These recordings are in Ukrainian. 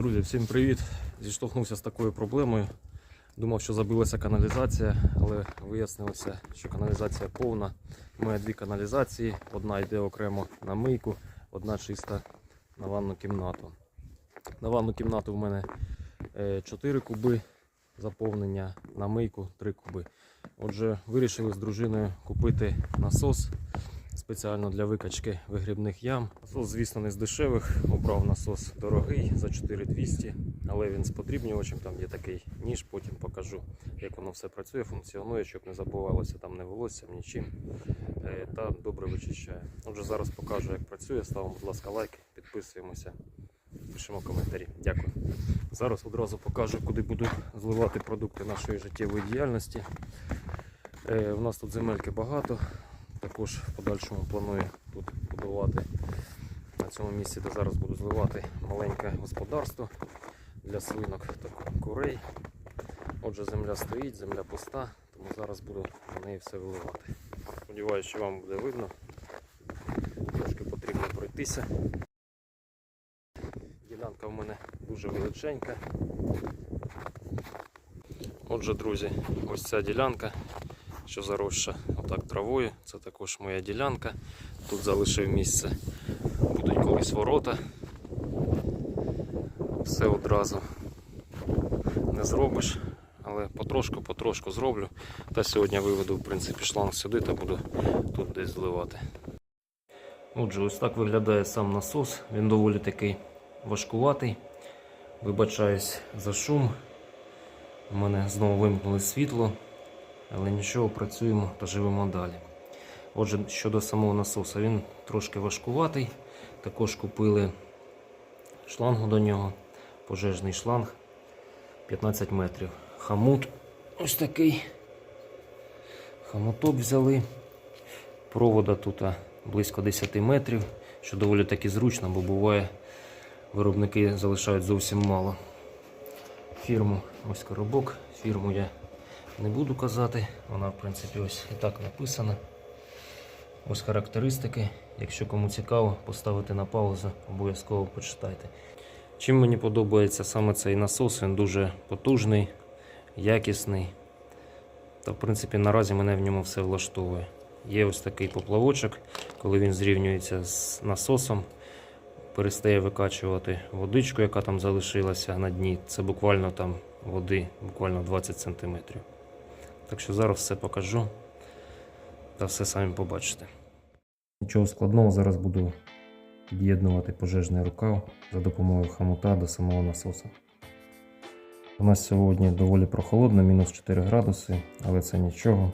Друзі, всім привіт! Зіштовхнувся з такою проблемою. Думав, що забилася каналізація, але вияснилося, що каналізація повна. Мене дві каналізації. Одна йде окремо на мийку, одна чиста на ванну кімнату. На ванну кімнату в мене 4 куби заповнення, на мийку 3 куби. Отже, вирішили з дружиною купити насос спеціально для викачки вигрібних ям. Насос, звісно, не з дешевих. Обрав насос дорогий за 4200, але він з. Там є такий ніж, потім покажу, як воно все працює, функціонує, щоб не забувалося там не волоссям, нічим. Е, Та добре вичищає. Отже, зараз покажу, як працює. Ставимо, будь ласка, лайки, підписуємося, пишемо коментарі. Дякую. Зараз одразу покажу, куди буду зливати продукти нашої життєвої діяльності. Е, У нас тут земельки багато. Також в подальшому планую тут будувати на цьому місці, де зараз буду зливати маленьке господарство для свинок та курей. Отже, земля стоїть, земля пуста, тому зараз буду на неї все виливати. Сподіваюся, що вам буде видно. Трошки потрібно пройтися. Ділянка в мене дуже величенька. Отже, друзі, ось ця ділянка що заросша отак травою. Це також моя ділянка. Тут залишив місце. Будуть колись ворота. Все одразу не зробиш, але потрошку-потрошку зроблю. Та сьогодні виведу в принципі шланг сюди та буду тут десь зливати. Отже, ось так виглядає сам насос. Він доволі такий важкуватий. Вибачаюсь за шум. У мене знову вимкнули світло. Але нічого, працюємо та живемо далі. Отже, щодо самого насоса, він трошки важкуватий. Також купили шлангу до нього, пожежний шланг 15 метрів. Хамут ось такий. Хамуток взяли. Провода тут близько 10 метрів, що доволі таки зручно, бо буває, виробники залишають зовсім мало. Фірму, ось коробок, фірму я не буду казати, вона в принципі ось і так написана. Ось характеристики. Якщо кому цікаво, поставити на паузу, обов'язково почитайте. Чим мені подобається саме цей насос, він дуже потужний, якісний. Та в принципі наразі мене в ньому все влаштовує. Є ось такий поплавочок, коли він зрівнюється з насосом, перестає викачувати водичку, яка там залишилася на дні. Це буквально там води, буквально 20 см. Так що зараз все покажу та все самі побачите. Нічого складного, зараз буду під'єднувати пожежний рукав за допомогою хамута до самого насоса. У нас сьогодні доволі прохолодно, мінус 4 градуси, але це нічого.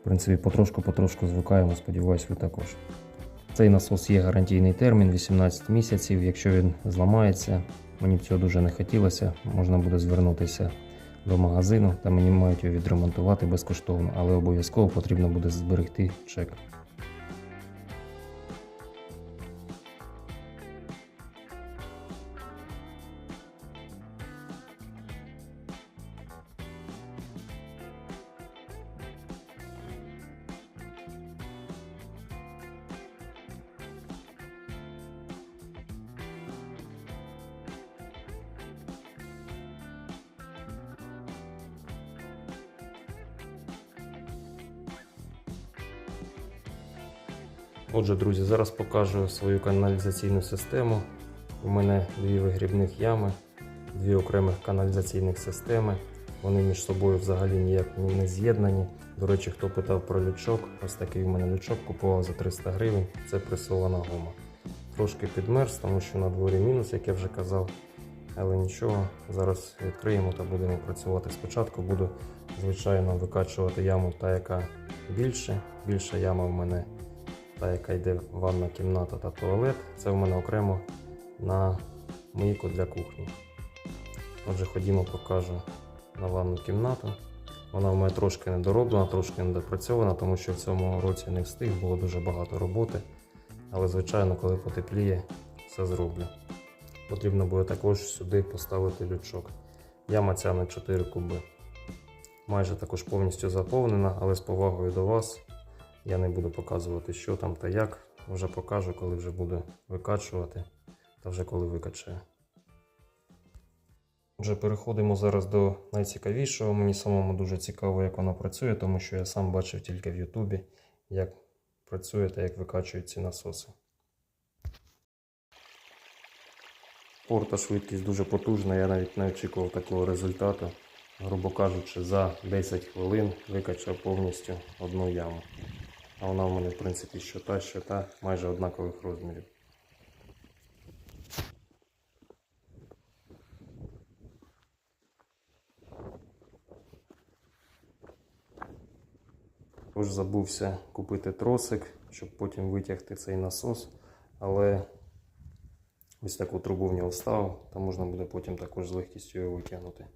В принципі, потрошку-потрошку звикаємо, сподіваюсь, ви також. Цей насос є гарантійний термін 18 місяців. Якщо він зламається, мені б цього дуже не хотілося, можна буде звернутися до магазину та мені мають його відремонтувати безкоштовно, але обов'язково потрібно буде зберегти чек. Отже, друзі, зараз покажу свою каналізаційну систему. У мене дві вигрібних ями, дві окремих каналізаційних системи. Вони між собою взагалі ніяк не з'єднані. До речі, хто питав про лючок, ось такий у мене лючок купував за 300 гривень. Це пресована гума. Трошки підмерз, тому що на дворі мінус, як я вже казав. Але нічого, зараз відкриємо та будемо працювати. Спочатку буду, звичайно, викачувати яму та, яка більше. Більша яма в мене та яка йде ванна кімната та туалет. Це в мене окремо на мийку для кухні. Отже, ходімо, покажу на ванну кімнату. Вона в мене трошки недороблена, трошки недопрацьована, тому що в цьому році не встиг, було дуже багато роботи. Але, звичайно, коли потепліє, все зроблю. Потрібно буде також сюди поставити лючок. Яма ця на 4 куби. Майже також повністю заповнена, але з повагою до вас я не буду показувати, що там та як. Вже покажу, коли вже буду викачувати та вже коли викачаю. Отже, переходимо зараз до найцікавішого. Мені самому дуже цікаво, як вона працює, тому що я сам бачив тільки в Ютубі, як працює та як викачують ці насоси. Порта швидкість дуже потужна, я навіть не очікував такого результату. Грубо кажучи, за 10 хвилин викачав повністю одну яму. А вона в мене, в принципі, що та, що та, майже однакових розмірів. Також забувся купити тросик, щоб потім витягти цей насос. Але ось таку трубу в нього вставив, та можна буде потім також з легкістю його витягнути.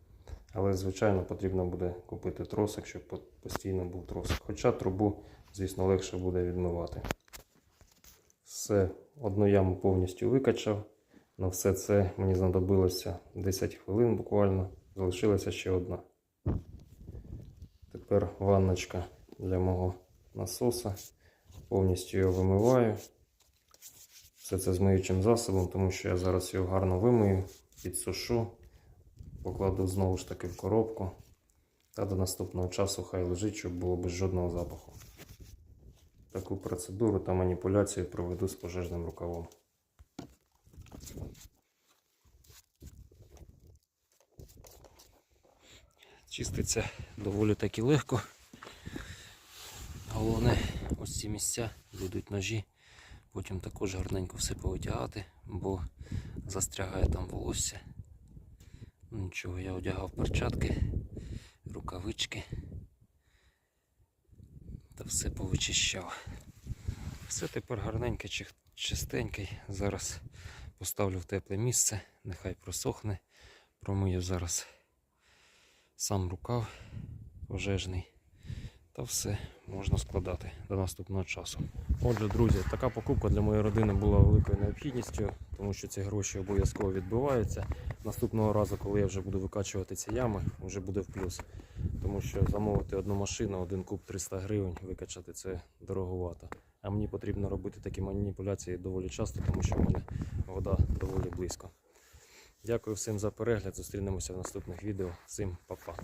Але, звичайно, потрібно буде купити тросик, щоб постійно був тросик. Хоча трубу, звісно, легше буде відмивати. Все, одну яму повністю викачав. На все це мені знадобилося 10 хвилин буквально. Залишилася ще одна. Тепер ванночка для мого насоса. Повністю його вимиваю. Все це з миючим засобом, тому що я зараз його гарно вимию, підсушу, покладу знову ж таки в коробку. Та до наступного часу хай лежить, щоб було без жодного запаху. Таку процедуру та маніпуляцію проведу з пожежним рукавом. Чиститься доволі таки легко. Головне, ось ці місця, де йдуть ножі, потім також гарненько все повитягати, бо застрягає там волосся. Ну, Нічого, я одягав перчатки, рукавички та все повичищав. Все тепер гарненьке, чистеньке. Зараз поставлю в тепле місце, нехай просохне. Промию зараз сам рукав пожежний. Та все можна складати до наступного часу. Отже, друзі, така покупка для моєї родини була великою необхідністю, тому що ці гроші обов'язково відбиваються. Наступного разу, коли я вже буду викачувати ці ями, вже буде в плюс. Тому що замовити одну машину, один куб 300 гривень, викачати це дороговато. А мені потрібно робити такі маніпуляції доволі часто, тому що в мене вода доволі близько. Дякую всім за перегляд. Зустрінемося в наступних відео. Всім па-па.